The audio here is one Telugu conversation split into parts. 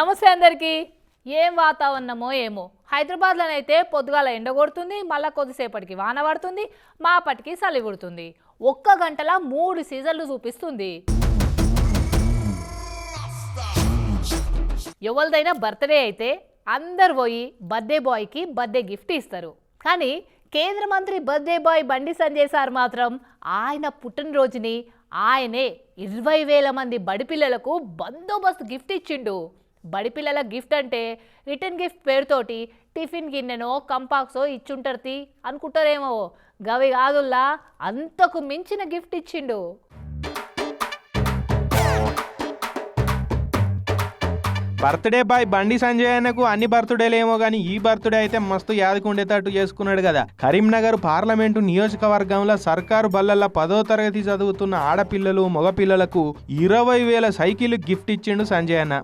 నమస్తే అందరికీ. ఏం వాతావరణమో ఏమో. హైదరాబాద్లోనైతే పొద్దుగాల ఎండ కొడుతుంది మళ్ళీ కొద్దిసేపటికి వాన పడుతుంది మాపటికి చలి కొడుతుంది. ఒక్క గంటల మూడు సీజన్లు చూపిస్తుంది. ఎవరిదైనా బర్త్డే అయితే అందరు పోయి బర్త్డే బాయ్కి బర్త్డే గిఫ్ట్ ఇస్తారు. కానీ కేంద్ర మంత్రి birthday boy Bandi Sanjay sir మాత్రం ఆయన పుట్టినరోజుని ఆయనే ఇరవై వేల మంది బడిపిల్లలకు బందోబస్తు గిఫ్ట్ ఇచ్చిండు. బడి పిల్లల గిఫ్ట్ అంటే రిటర్న్ గిఫ్ట్ పేరుతోటి టిఫిన్ గిన్నెనో కంపాక్సో ఇచ్చుంటారు తీ అనుకుంటారేమో. గవి కాదుల్లా అంతకు మించిన గిఫ్ట్ ఇచ్చిండు. బర్త్డే బాయ్ బండి సంజయ్ అన్నకు అన్ని బర్త్డేలేమో కానీ ఈ బర్త్డే అయితే మస్తు యాదకుండేటట్టు చేసుకున్నాడు కదా కరీంనగర్ పార్లమెంటు నియోజకవర్గంలో సర్కారు బల్లల పదో తరగతి చదువుతున్న ఆడపిల్లలు మగపిల్లలకు ఇరవై వేల సైకిల్ గిఫ్ట్ ఇచ్చిండు సంజయ్ అన్న.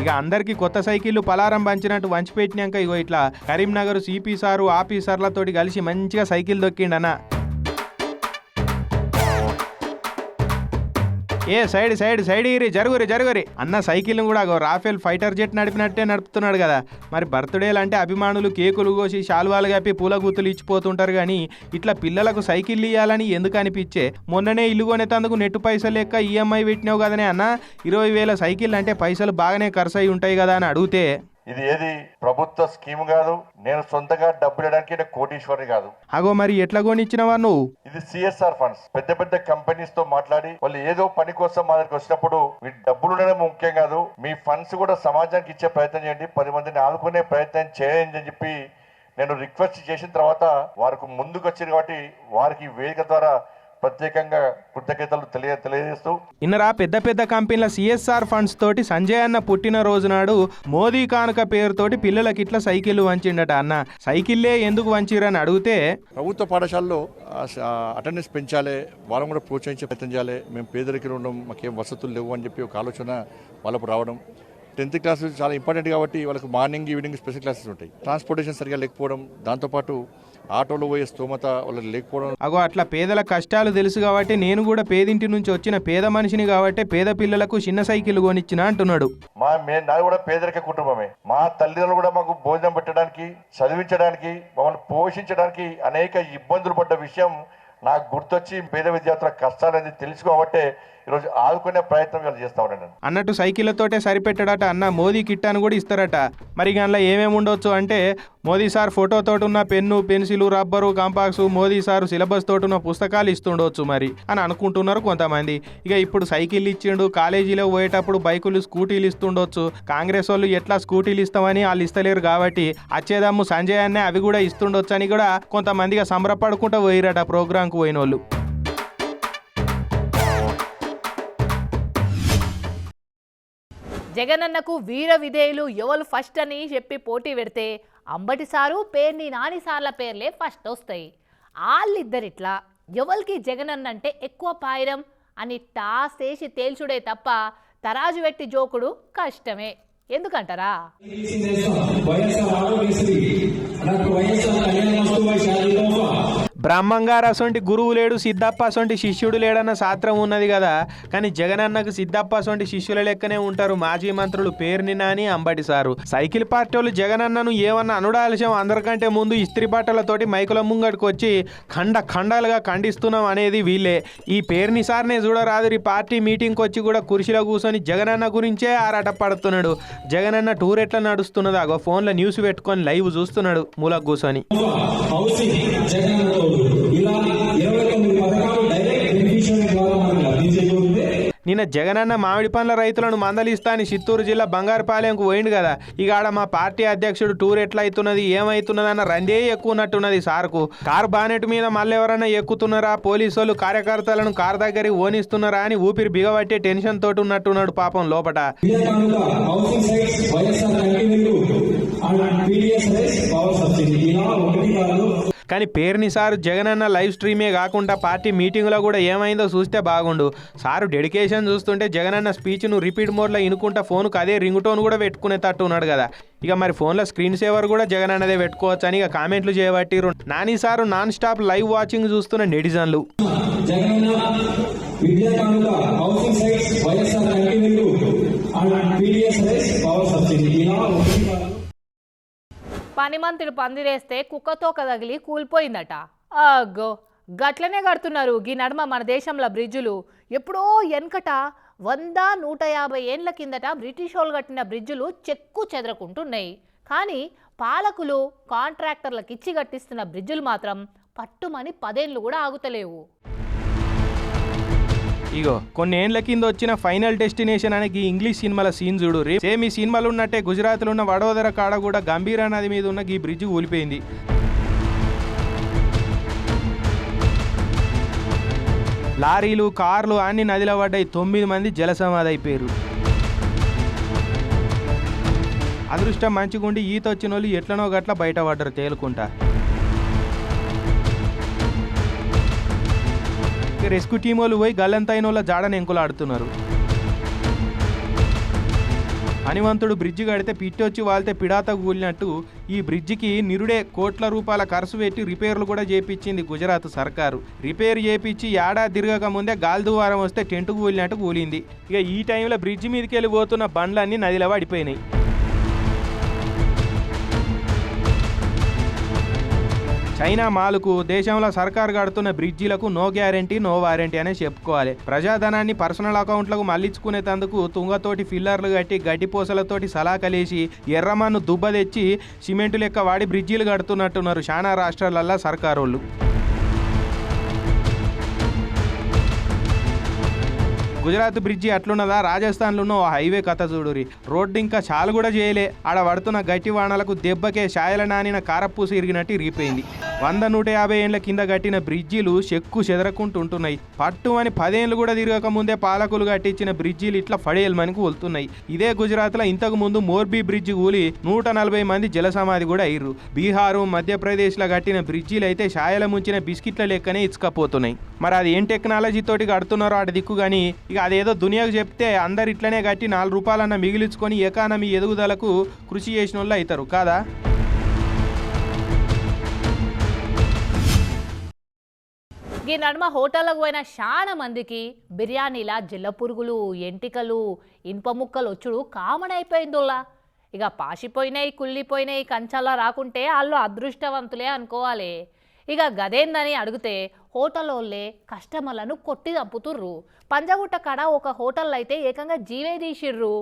ఇక అందరికి కొత్త సైకిళ్ళు పలారం పంచినట్టు వంచిపెట్టినాక ఇగో ఇట్లా కరీంనగర్ సిపి సారు ఆఫీసర్లతోటి కలిసి మంచిగా సైకిల్ దొక్కిండనా ఏ సైడ్ సైడ్ సైడ్ ఇరి జరుగురి జరుగురి. అన్న సైకిల్ కూడా రాఫెల్ ఫైటర్ జెట్ నడిపినట్టే నడుపుతున్నాడు కదా. మరి బర్త్డేలు అంటే అభిమానులు కేకులు కోసి శాలువాలు కప్పి పూల గుత్తులు ఇచ్చిపోతుంటారు కానీ ఇట్లా పిల్లలకు సైకిల్ ఇవ్వాలని ఎందుకు అనిపించే? మొన్ననే ఇల్లు కొనేటందుకు నెట్టు పైసలు లెక్క ఈఎంఐ పెట్టినావు కదనే అన్న? ఇరవై వేల సైకిల్ అంటే పైసలు బాగానే ఖర్చు అయి ఉంటాయి కదా అని అడిగితే ఇది ఏది? ప్రభుత్వ స్కీమ్ కాదు. నేను సొంతంగా డబ్బులు ఇవ్వడానికి నేను కోటీశ్వరి కాదు. అగో మరి ఎట్లా కొనిచ్చినవా నువ్వు? ఇది సిఎస్ఆర్ ఫండ్స్ పెద్ద పెద్ద కంపెనీస్తో మాట్లాడి వాళ్ళు ఏదో పని కోసం మా దగ్గరికి వచ్చినప్పుడు మీ డబ్బులు ఉండడం ముఖ్యం కాదు. మీ ఫండ్స్ కూడా సమాజానికి ఇచ్చే ప్రయత్నం చేయండి. పది మందిని ఆదుకునే ప్రయత్నం చేయండి అని చెప్పి నేను రిక్వెస్ట్ చేసిన తర్వాత వారికి ముందుకు వచ్చారు కాబట్టి వారికి వేదిక ద్వారా ప్రత్యేకంగా కృతజ్ఞతలు తెలియ తెలియజేస్తూ ఇన్నరా పెద్ద పెద్ద కంపెనీల సిఎస్ఆర్ ఫండ్స్ తోటి సంజయ్ అన్న పుట్టినరోజు నాడు మోదీ కానుక పేరుతోటి పిల్లలకి ఇట్లా సైకిల్ వంచిండట అన్న. సైకిల్లే ఎందుకు వంచిరని అడిగితే ప్రభుత్వ పాఠశాలలో అటెండెన్స్ పెంచాలి వాళ్ళని కూడా ప్రోత్సహించే ప్రయత్నం చేయాలి మేము పేదరికలు ఉండడం మాకేం వసతులు లేవు అని చెప్పి ఒక ఆలోచన వాళ్ళకు రావడం. టెన్త్ క్లాస్ చాలా ఇంపార్టెంట్ కాబట్టి వాళ్ళకి మార్నింగ్ ఈవినింగ్ స్పెషల్ క్లాసెస్ ఉంటాయి. ట్రాన్స్పోర్టేషన్ సరిగా లేకపోవడం దాంతోపాటు ఆటోలో పోయే స్తోమత వాళ్ళకి లేకపోవడం అగో అట్లా పేదల కష్టాలు తెలుసు కాబట్టి నేను కూడా పేదింటి నుంచి వచ్చిన పేద మనిషిని కాబట్టి పేద పిల్లలకు చిన్న సైకిల్ కొనిచ్చిన అంటున్నాడు. మా మే నాది కూడా పేదరిక కుటుంబమే. మా తల్లిదండ్రులు కూడా మాకు భోజనం పెట్టడానికి చదివించడానికి మమ్మల్ని పోషించడానికి అనేక ఇబ్బందులు పడ్డ విషయం నాకు గుర్తొచ్చి పేద విద్యార్థుల కష్టాలనేది తెలుసుకోబట్టే ఈరోజు ఆదుకునే ప్రయత్నం వీళ్ళు చేస్తా ఉన్నాను అన్నట్టు సైకిళ్ళతోటే సరిపెట్టాడట. అన్న మోదీ కిట్ అని కూడా ఇస్తారట. మరి దానిలో ఏమేమి ఉండొచ్చు అంటే మోదీ సార్ ఫోటోతోటి ఉన్న pen pencil rubber compass Modi sir syllabus తోటి ఉన్న పుస్తకాలు ఇస్తుండొచ్చు మరి అని అనుకుంటున్నారు కొంతమంది. ఇక ఇప్పుడు సైకిల్ ఇచ్చిండు కాలేజీలో పోయేటప్పుడు బైకులు స్కూటీలు ఇస్తుండొచ్చు. కాంగ్రెస్ వాళ్ళు ఎట్లా స్కూటీలు ఇస్తామని వాళ్ళు ఇస్తలేరు కాబట్టి అచ్చేదమ్ము సంజయ్ అన్నే అవి కూడా ఇస్తుండొచ్చు అని కూడా కొంతమందిగా సంబరపడుకుంటూ పోయిరట ప్రోగ్రాంకు పోయిన వాళ్ళు జగనన్నకు వీర విధేయులు ఎవరు ఫస్ట్ అని చెప్పి పోటీ పెడితే అంబటి సారు పేర్ని నాని సార్ల పేర్లే ఫస్ట్ వస్తాయి. వాళ్ళిద్దరిట్లా ఎవరికి జగనన్న అంటే ఎక్కువ పాయరం అని టాస్ వేసి తేల్చుడే తప్ప తరాజు పెట్టి జోకుడు కష్టమే. ఎందుకంటారా? బ్రహ్మంగారు అసొంటి గురువు లేడు సిద్ధప్ప అసొంటి శిష్యుడు లేడన్న శాస్త్రం ఉన్నది కదా. కానీ జగనన్నకు సిద్ధప్ప అసొంటి శిష్యుల లెక్కనే ఉంటారు. మాజీ మంత్రులు Perni Nani Ambati sir. Cycle party వాళ్ళు జగనన్నను ఏమన్నా అనుడాల్సిన అందరికంటే ముందు ఇస్త్రీ బట్టలతోటి మైకుల ముంగడికి వచ్చి ఖండ ఖండాలుగా ఖండిస్తున్నాం అనేది వీళ్ళే. ఈ పేరుని సార్నే చూడరాదు ఈ పార్టీ మీటింగ్కి వచ్చి కూడా కుర్చీలో కూర్చొని జగనన్న గురించే ఆరాట పడుతున్నాడు జగనన్న టూర్ ఎట్లా నడుస్తున్నదో అగో ఫోన్లో న్యూస్ పెట్టుకొని లైవ్ చూస్తున్నాడు మూలకు కూర్చొని నిన్న జగనన్న మామిడి పండ్ల రైతులను మందలిస్తా అని చిత్తూరు జిల్లా బంగారుపాలెంకు పోయిండు కదా. ఇక ఆడ మా పార్టీ అధ్యక్షుడు టూర్ ఎట్లా అవుతున్నది ఏమవుతున్నది అన్న రందే ఎక్కువ ఉన్నట్టున్నది సార్కు. కార్ బానెట్ మీద మళ్ళీ ఎవరన్నా ఎక్కుతున్నారా? పోలీసు వాళ్ళు కార్యకర్తలను కార్ దగ్గరికి ఓనిస్తున్నారా అని ఊపిరి బిగబట్టే టెన్షన్ తోటి ఉన్నట్టున్నాడు పాపం లోపట. పవర్ సబ్సిడీ ఇలా ఒకటి కాదు. కానీ పేరుని సారు అన్న లైవ్ స్ట్రీమే కాకుండా పార్టీ మీటింగ్లో కూడా ఏమైందో చూస్తే బాగుండు. సారు డెడికేషన్ చూస్తుంటే జగన్ అన్న స్పీచ్ను రిపీట్ మోడ్లో ఇనుకుంటా ఫోన్కు అదే రింగ్ టోన్ కూడా పెట్టుకునేటట్టు ఉన్నాడు కదా. ఇక మరి ఫోన్లో స్క్రీన్ సేవర్ కూడా జగన్ అన్నదే పెట్టుకోవచ్చు అని ఇక కామెంట్లు చేయబట్టి Nani sir non stop live watching చూస్తున్న నెటిజన్లు. Vidya Kanuka housing sites YSR continue. And PDS power subsidy పనిమంతుడు పందిరేస్తే కుక్కతో తగిలి కూలిపోయిందట. అగ్గో! గట్లనే కడుతున్నారు గీ నడుమ మన దేశంలో బ్రిడ్జులు. ఎప్పుడో వెనకట వంద నూట యాభై ఏండ్ల కిందట బ్రిటిష్ వాళ్ళు కట్టిన బ్రిడ్జులు చెక్కు చెదరకుంటున్నాయి. కానీ పాలకులు కాంట్రాక్టర్లకు ఇచ్చి కట్టిస్తున్న బ్రిడ్జులు మాత్రం పట్టుమని పదేళ్ళు కూడా ఆగుతలేవు. ఇగో కొన్ని ఏళ్ళ కింద వచ్చిన ఫైనల్ డెస్టినేషన్ అనే ఈ ఇంగ్లీష్ సినిమాల సీన్ చూడు. రే సేమ్ ఈ సినిమాలు ఉన్నట్టే గుజరాత్లో ఉన్న వడోదర కాడ కూడా గంభీరా నది మీద ఉన్న ఈ బ్రిడ్జ్ కూలిపోయింది లారీలు కార్లు అన్ని నదిలో పడ్డాయి. తొమ్మిది మంది జలసమాధి అయిపోయారు అదృష్టం మంచిగుండి ఈత వచ్చిన వాళ్ళు ఎట్లనో గట్ల బయటపడ్డారు తేలుకుంటా. రెస్క్యూ టీం వాళ్ళు పోయి గల్లంతైన వాళ్ళ జాడని ఎంకులాడుతున్నారు. హనివంతుడు బ్రిడ్జి కడితే పిట్టొచ్చి వాళ్తే పిడాత కూలినట్టు ఈ బ్రిడ్జికి నిరుడే కోట్ల రూపాయల ఖర్చు పెట్టి రిపేర్లు కూడా చేపించింది గుజరాత్ సర్కారు. రిపేర్ చేపించి ఏడాది తిరగక ముందే గాలిదువారం వస్తే టెంట్ కూలినట్టు కూలింది. ఇక ఈ టైంలో బ్రిడ్జి మీదకి వెళ్ళి పోతున్న బండ్లన్నీ నదిలో పడిపోయినాయి. చైనా మాలుకు దేశంలో సర్కారు కడుతున్న బ్రిడ్జీలకు నో గ్యారంటీ నో వారంటీ అనే చెప్పుకోవాలి. ప్రజాధనాన్ని పర్సనల్ అకౌంట్లకు మళ్ళించుకునేందుకు తుంగతోటి ఫిల్లర్లు కట్టి గడ్డిపోసలతోటి సలాకలేసి ఎర్రమన్ను దుబ్బ తెచ్చి సిమెంటు లెక్క వాడి బ్రిడ్జీలు కడుతున్నట్టున్నారు చాలా రాష్ట్రాలల్లో సర్కారోళ్ళు. గుజరాత్ బ్రిడ్జి అట్లున్నదా? రాజస్థాన్లోనూ ఓ హైవే కథ చూడురి రోడ్డు ఇంకా చాలు కూడా చేయలే. ఆడ పడుతున్న గట్టి వానలకు దెబ్బకే షాయల నానిన కారపూస ఇరిగినట్టు ఇరిగిపోయింది. వంద నూట యాభై ఏళ్ళ కింద కట్టిన బ్రిడ్జిలు చెక్కు చెదరకుంటూ ఉంటున్నాయి పట్టు అని పదేళ్ళు కూడా తిరగక ముందే పాలకులు కట్టించిన బ్రిడ్జిలు ఇట్లా ఫడేయమనికి వెళ్తున్నాయి ఇదే గుజరాత్లో ఇంతకు ముందు మోర్బీ బ్రిడ్జి కూలి నూట నలభై మంది జలసమాధి కూడా అయ్యారు బీహారు మధ్యప్రదేశ్లో కట్టిన బ్రిడ్జిలు అయితే షాయల ముంచిన బిస్కెట్ల లెక్కనే ఇచ్చుకపోతున్నాయి. మరి అది ఏం టెక్నాలజీ తోటి కడుతున్నారో అటు దిక్కు కానీ ఇక అదేదో దునియాకు చెప్తే అందరు ఇట్లనే కట్టి నాలుగు రూపాయలన్న మిగిలించుకొని ఎకానమీ ఎదుగుదలకు కృషి చేసిన వాళ్ళు అవుతారు కాదా? ఈ నడుమ హోటళ్ళకు పోయిన చాలా మందికి బిర్యానీలా జిల్ల పురుగులు ఎంటికలు ఇనుప ముక్కలు వచ్చుడు కామన్ అయిపోయిందోలా ఇక పాసిపోయినాయి కుళ్ళిపోయినాయి కంచాలా రాకుంటే వాళ్ళు అదృష్టవంతులే అనుకోవాలి. ఇక గదేందని అడిగితే హోటల్ వాళ్ళే కస్టమర్లను కొట్టి చంపుతుర్రు. పంజగుట్ట కాడ ఒక హోటల్ అయితే ఏకంగా జీవే తీసిర్రు.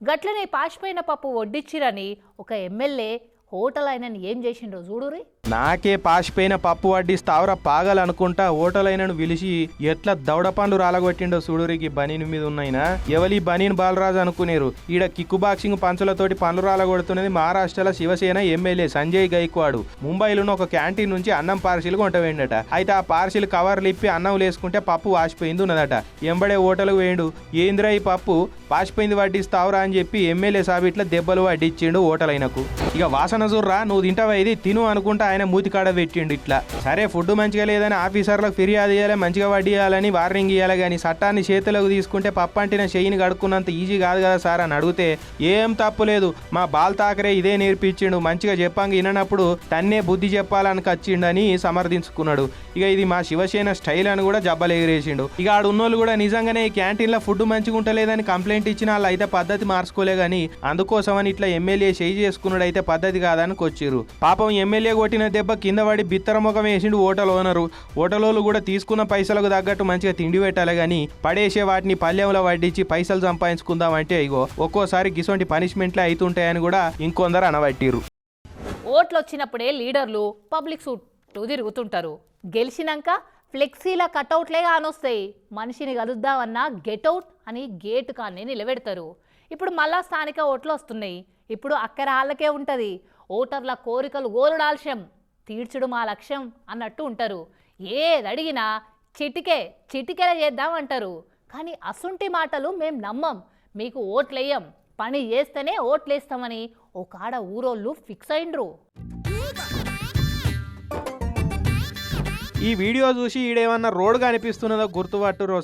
గట్లనే పాసిపోయిన పప్పు వడ్డిచ్చిరని ఒక ఎమ్మెల్యే హోటల్ ఆయనని ఏం చేసిండ్రో చూడురి నాకే పాసిపోయిన పప్పు వడ్డిస్తావరా పాగలనుకుంటా ఓటలైనను పిలిచి ఎట్లా దవడ పండ్లు రాలగొట్టిండో చూడురికి బనీన్ మీద ఉన్నాయినా ఎవలి బనీన్ బాలరాజు అనుకునేరు. ఈడ కిక్కు బాక్సింగ్ పంచులతోటి పండ్లు రాలగొడుతున్నది మహారాష్ట్రలో శివసేన ఎమ్మెల్యే సంజయ్ గైక్వాడు. ముంబైలో ఒక క్యాంటీన్ నుంచి అన్నం పార్సిల్ కొంటవేండట. అయితే ఆ పార్సిల్ కవర్లు ఇప్పి అన్నం లేసుకుంటే పప్పు వాసిపోయింది ఉన్నదట. ఎంబడే హోటల్కు వేయండు. ఏంద్రా ఈ పప్పు? పాసిపోయింది వడ్డిస్తావురా అని చెప్పి ఎమ్మెల్యే సాబిట్ల దెబ్బలు వడ్డిచ్చిండు ఓటలైనకు ఇక వాసన చూర్రా నువ్వు తింటావా? ఇది తిను అనుకుంటా ఆయన మూతికాడ పెట్టిండు ఇట్లా. సరే ఫుడ్ మంచిగా లేదని ఆఫీసర్లకు ఫిర్యాదు చేయాలి మంచిగా వడ్డీయాలని వార్నింగ్ ఇవ్వాలి కానీ చట్టాన్ని చేతిలోకి తీసుకుంటే పప్పంటిన చెయ్యిని కడుక్కున్నంత ఈజీ కాదు కదా సార్ అని అడిగితే ఏం తప్పు లేదు. మా బాల్ తాకరే ఇదే నేర్పించిండు. మంచిగా చెప్పాంగ విననప్పుడు తన్నే బుద్ధి చెప్పాలని కచ్చిండని సమర్థించుకున్నాడు. ఇక ఇది మా శివసేన స్టైల్ అని కూడా జబ్బలేగిరేసిండు ఇక ఆడు ఉన్నోళ్ళు కూడా నిజంగానే ఈ క్యాంటీన్లో ఫుడ్ మంచిగా ఉంటలేదని కంప్లైంట్ ఇచ్చిన వాళ్ళు అయితే పద్ధతి మార్చుకోలే కానీ అందుకోసమని ఇట్లా ఎమ్మెల్యే చేయి చేసుకున్నాడు అయితే పద్ధతి కొచ్చిర్రు పాపం ఎమ్మెల్యే కొట్టిన దెబ్బ కింద పడి బిత్తర ముఖం వేసిండు ఓటల్ ఓనరు. ఓటలోలు కూడా తీసుకున్న పైసలకు తగ్గట్టు మంచిగా తిండి పెట్టాలి కానీ పడేసే వాటిని పల్లెంలో వడ్డించి పైసలు సంపాదించుకుందాం అంటే ఇగో ఒక్కోసారి గిసొంటి పనిష్మెంట్లే అవుతుంటాయని కూడా ఇంకొందరు అనబట్టిర్రు. ఓట్లు వచ్చినప్పుడే లీడర్లు పబ్లిక్ చుట్టూ తిరుగుతుంటారు. గెలిచినాక ఫ్లెక్సీల కటౌట్లే కానొస్తాయి మనిషిని కలుద్దామన్నా గెటౌట్ అని గేట్ కాన్ని నిలబెడతారు. ఇప్పుడు మళ్ళా స్థానిక ఓట్లు వస్తున్నాయి. ఇప్పుడు అక్కర వాళ్ళకే ఉంటుంది. ఓటర్ల కోరికలు గోరుడాల్శం తీర్చుడు మా లక్ష్యం అన్నట్టు ఉంటారు. ఏది అడిగినా చిటికే చిటికెల చేద్దాం అంటారు కానీ అసుంటి మాటలు మేం నమ్మం. మీకు ఓట్లేయం. పని చేస్తేనే ఓట్లేస్తామని ఓ కాడ ఊరోళ్ళు ఫిక్స్ అయిండ్రు ఈ వీడియో చూసి ఈడేమన్నా రోడ్ కనిపిస్తున్నదో గుర్తుపట్టురు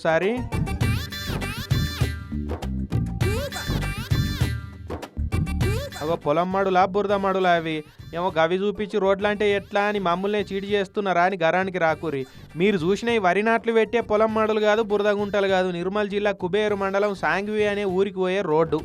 అగో పొలం మడులా బురద మడులా అవి. ఏమో గవి చూపించి రోడ్లంటే ఎట్లా అని మమ్మల్ని చీటి చేస్తున్నారా అని గరానికి రాకూరి. మీరు చూసిన ఈ వరి నాట్లు పెట్టే పొలం మడులు కాదు బురద గుంటలు కాదు. నిర్మల్ జిల్లా కుబేరు మండలం సాంగ్వి అనే ఊరికి పోయే రోడ్డు.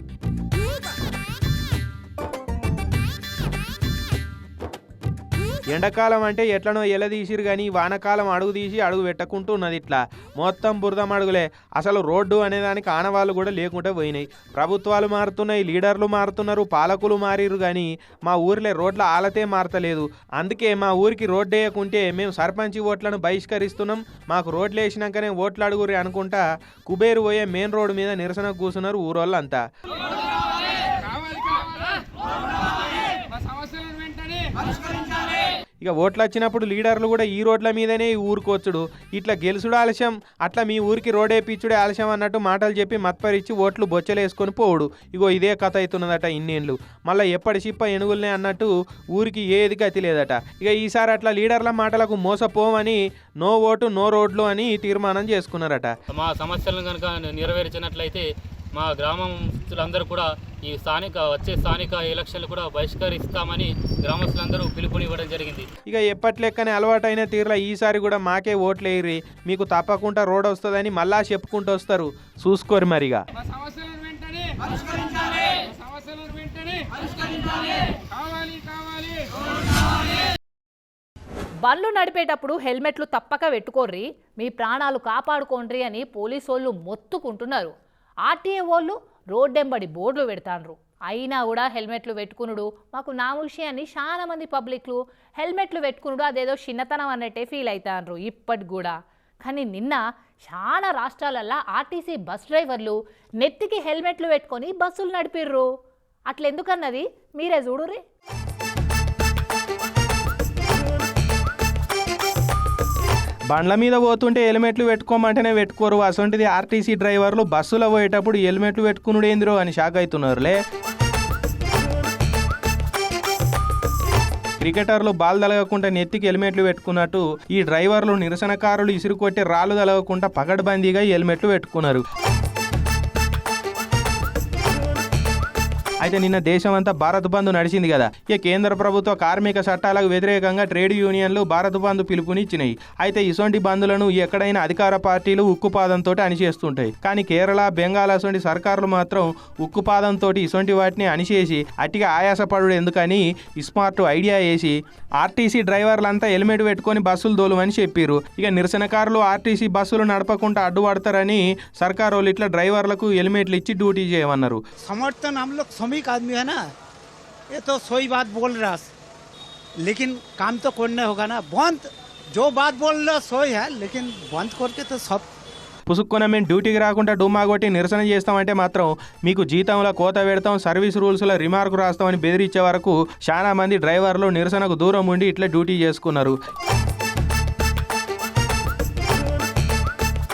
ఎండాకాలం అంటే ఎట్లనో ఎలదీసిరు కానీ వానకాలం అడుగు తీసి అడుగు పెట్టకుంటూ ఉన్నది ఇట్లా. మొత్తం బురదం అడుగులే. అసలు రోడ్డు అనేదానికి ఆనవాళ్ళు కూడా లేకుండా పోయినాయి. ప్రభుత్వాలు మారుతున్నాయి లీడర్లు మారుతున్నారు పాలకులు మారిరు కానీ మా ఊరిలో రోడ్ల ఆలతే మారతలేదు. అందుకే మా ఊరికి రోడ్డు వేయకుంటే మేము సర్పంచి ఓట్లను బహిష్కరిస్తున్నాం. మాకు రోడ్లు వేసినాకనే ఓట్లు అడుగురి అనుకుంటా కుబేరు పోయే మెయిన్ రోడ్డు మీద నిరసన కూర్చున్నారు ఊరోళ్ళంతా. ఇక ఓట్లు వచ్చినప్పుడు లీడర్లు కూడా ఈ రోడ్ల మీదనే ఈ ఊరుకోవచ్చుడు ఇట్లా గెలుసుడు ఆలస్యం అట్లా మీ ఊరికి రోడ్ వేపించుడే ఆలస్యం అన్నట్టు మాటలు చెప్పి మత్పరిచ్చి ఓట్లు బొచ్చలేసుకొని పోవుడు. ఇగో ఇదే కథ అవుతున్నదట ఇన్నేళ్ళు. మళ్ళీ ఎప్పటి చిప్ప ఎనుగులనే అన్నట్టు ఊరికి ఏది గతి లేదట. ఇక ఈసారి అట్లా లీడర్ల మాటలకు మోసపోమని నో ఓటు నో రోడ్లు అని తీర్మానం చేసుకున్నారట. మా సమస్యలను కనుక నెరవేర్చినట్లయితే మా గ్రామస్తులందరూ కూడా ఈ స్థానిక వచ్చే స్థానిక ఎలక్షన్లు కూడా బహిష్కరిస్తామని గ్రామస్తులందరూ పిలుపునివ్వడం జరిగింది. ఇక ఎప్పటి లెక్కనే అలవాటైన తీరులో ఈసారి కూడా మాకే ఓట్లు వేయరి మీకు తప్పకుండా రోడ్ వస్తుందని మళ్ళా చెప్పుకుంటూ వస్తారు. చూసుకోరు మరిగా. మా సమస్యలను వెంటనే పరిష్కరించాలి. సమస్యలను వెంటనే పరిష్కరించాలి. కావాలి కావాలి. బండ్లు నడిపేటప్పుడు హెల్మెట్లు తప్పక పెట్టుకోర్రి. మీ ప్రాణాలు కాపాడుకోండ్రి అని పోలీసోళ్ళు మొత్తుకుంటున్నారు. ఆర్టీఏ వాళ్ళు రోడ్డెంబడి బోర్డులు పెడతాండ్రు. అయినా కూడా హెల్మెట్లు పెట్టుకునుడు. మాకు నా అని చాలా మంది పబ్లిక్లు హెల్మెట్లు పెట్టుకునుడు. అదేదో చిన్నతనం అన్నట్టే ఫీల్ అవుతాండ్రు ఇప్పటికి కూడా. కానీ నిన్న చాలా రాష్ట్రాలల్లో ఆర్టీసీ బస్ డ్రైవర్లు నెత్తికి హెల్మెట్లు పెట్టుకొని బస్సులు నడిపిర్రు. అట్లెందుకన్నది? మీరే చూడుర్రి. బండ్ల మీద పోతుంటే హెల్మెట్లు పెట్టుకోమంటేనే పెట్టుకోరు. అసొంటిది ఆర్టీసీ డ్రైవర్లు బస్సులో పోయేటప్పుడు హెల్మెట్లు పెట్టుకునుడేందిరో అని షాక్ అవుతున్నారులే క్రికెటర్లు బాల్ తలగకుండా నెత్తికి హెల్మెట్లు పెట్టుకున్నట్టు ఈ డ్రైవర్లు నిరసనకారులు ఇసురు కొట్టి రాళ్ళు తలగకుండా పగడబందీగా హెల్మెట్లు పెట్టుకున్నారు. అయితే నిన్న దేశం అంతా భారత్ బంద్ నడిచింది కదా. ఇక కేంద్ర ప్రభుత్వ కార్మిక చట్టాలకు వ్యతిరేకంగా ట్రేడ్ యూనియన్లు భారత్ బంద్ పిలుపునిచ్చినాయి. అయితే ఇసొంటి బంద్లను ఎక్కడైనా అధికార పార్టీలు ఉక్కుపాదంతో అణిచేస్తుంటాయి. కానీ కేరళ బెంగాల్ అసొంటి సర్కారులు మాత్రం ఉక్కుపాదంతో ఇసొంటి వాటిని అణిచేసి అట్టిగా ఆయాసపడు ఎందుకని స్మార్ట్ ఐడియా వేసి ఆర్టీసీ డ్రైవర్లంతా హెల్మెట్ పెట్టుకొని బస్సులు దోలుమని చెప్పారు ఇక నిరసనకారులు ఆర్టీసీ బస్సులు నడపకుండా అడ్డుపడతారని సర్కారు వాళ్ళు ఇట్లా డ్రైవర్లకు హెల్మెట్లు ఇచ్చి డ్యూటీ చేయమన్నారు. సమర్థన हम लोग श्रमिक आदमी है ना ये तो सोई बात बोल रहा लेकिन काम तो करना होगा ना बंद जो बात बोल रहा सोई है लेकिन बंद करके तो सब పుసుక్కున మేము డ్యూటీకి రాకుండా డుమ్మా కొట్టి నిరసన చేస్తామంటే మాత్రం మీకు జీతంలో కోత పెడతాం సర్వీస్ రూల్స్లో రిమార్క్ రాస్తామని బెదిరించే వరకు చాలా మంది డ్రైవర్లు నిరసనకు దూరం ఉండి ఇట్లా డ్యూటీ చేసుకున్నారు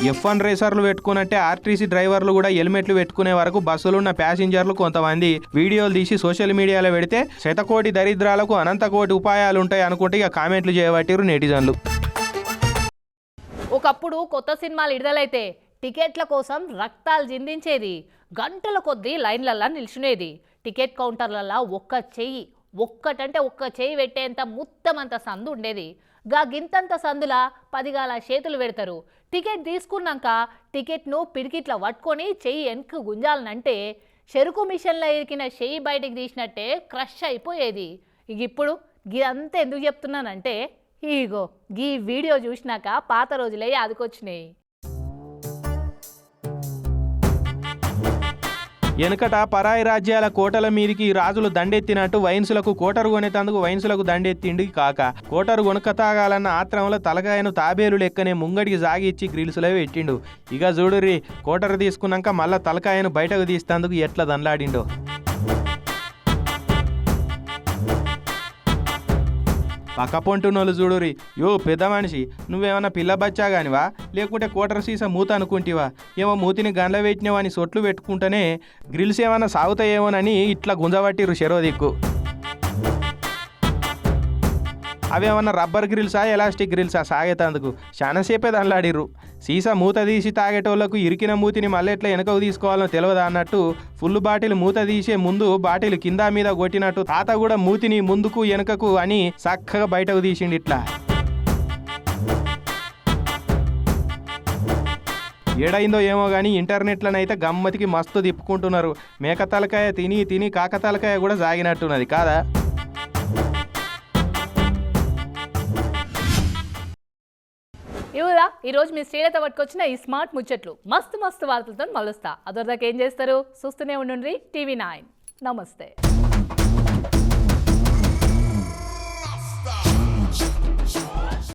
ఎఫ్ వన్ రేసర్లు పెట్టుకున్నట్టే ఆర్టీసీ డ్రైవర్లు కూడా హెల్మెట్లు పెట్టుకునే వరకు బస్సులున్న ప్యాసింజర్లు కొంతమంది. వీడియోలు తీసి సోషల్ మీడియాలో పెడితే శతకోటి దరిద్రాలకు అనంతకోటి ఉపాయాలు ఉంటాయి అనుకుంటే ఇక కామెంట్లు చేయబట్టిరు నెటిజన్లు. ఒకప్పుడు కొత్త సినిమాలు విడుదలైతే టికెట్ల కోసం రక్తాలు జిందించేది. గంటల కొద్దీ లైన్లల్లా నిల్చునేది. టికెట్ కౌంటర్లల్లా ఒక్క చెయ్యి ఒక్కటంటే ఒక్క చెయ్యి పెట్టేంత ముత్తమంత సందు ఉండేది. గా గింతంత సందులా పదిగాల చేతులు పెడతారు. టికెట్ తీసుకున్నాక టికెట్ను పిడికిట్ల పట్టుకొని చెయ్యి వెనక్కి గుంజాలనంటే చెరుకు మిషన్లో ఇరికిన చెయ్యి బయటికి తీసినట్టే క్రష్ అయిపోయేది. ఇక ఇప్పుడు ఇదంతా ఎందుకు చెప్తున్నానంటే ఇగో గీ వీడియో చూసినాక పాత రోజులే యాదకొచ్చినాయి. వెనుకట పరాయి రాజ్యాల కోటల మీదికి రాజులు దండెత్తినట్టు వైన్సులకు కోటరు కొనేటందుకు వైన్సులకు దండెత్తిండి కాక కోటరు కొనుక తాగాలన్న ఆత్రంలో తలకాయను తాబేలు లెక్కనే ముంగడికి సాగిచ్చి గ్రిల్స్లో పెట్టిండు. ఇక చూడుర్రి కోటరు తీసుకున్నాక మళ్ళా తలకాయను బయటకు తీస్తేందుకు ఎట్లా దండలాడిండో పక్క పొంటున్నోళ్ళు చూడురి యో పెద్ద మనిషి నువ్వేమన్నా పిల్ల బచ్చా గానివా? లేకుంటే కోటర్ సీసా మూత అనుకుంటివా? ఏమో మూతిని గండ్ల పెట్టినవని సొట్లు పెట్టుకుంటేనే గ్రిల్స్ ఏమైనా సాగుతాయేమోనని ఇట్లా గుంజబట్టిరు చెరో దిక్కు. అవేమన్నా రబ్బర్ గ్రిల్సా ఎలాస్టిక్ గ్రిల్సా? సాగేతందుకు. చాలాసేపే దానిలాడిర్రు. సీసా మూత తీసి తాగేటోళ్ళకు ఇరికిన మూతిని మళ్ళీ ఎట్లా వెనకకు తీసుకోవాలో తెలియదా అన్నట్టు ఫుల్ బాటిల్ మూత తీసే ముందు బాటిల్ కింద మీద కొట్టినట్టు తాత కూడా మూతిని ముందుకు వెనకకు అని చక్కగా బయటకు తీసిండి ఇట్లా. ఏడైందో ఏమో కానీ ఇంటర్నెట్లోనైతే గమ్మతికి మస్తు తిప్పుకుంటున్నారు. మేక తలకాయ తిని తిని కాకతలకాయ కూడా సాగినట్టున్నది కాదా? ఈరోజు మీ శ్రీలత పట్టుకొచ్చిన ఈ స్మార్ట్ ముచ్చట్లు. మస్తు మస్తు వార్తలతో మలుస్తా. అదొరదాకా ఏం చేస్తారు? చూస్తూనే ఉండండి టీవీ నైన్. నమస్తే.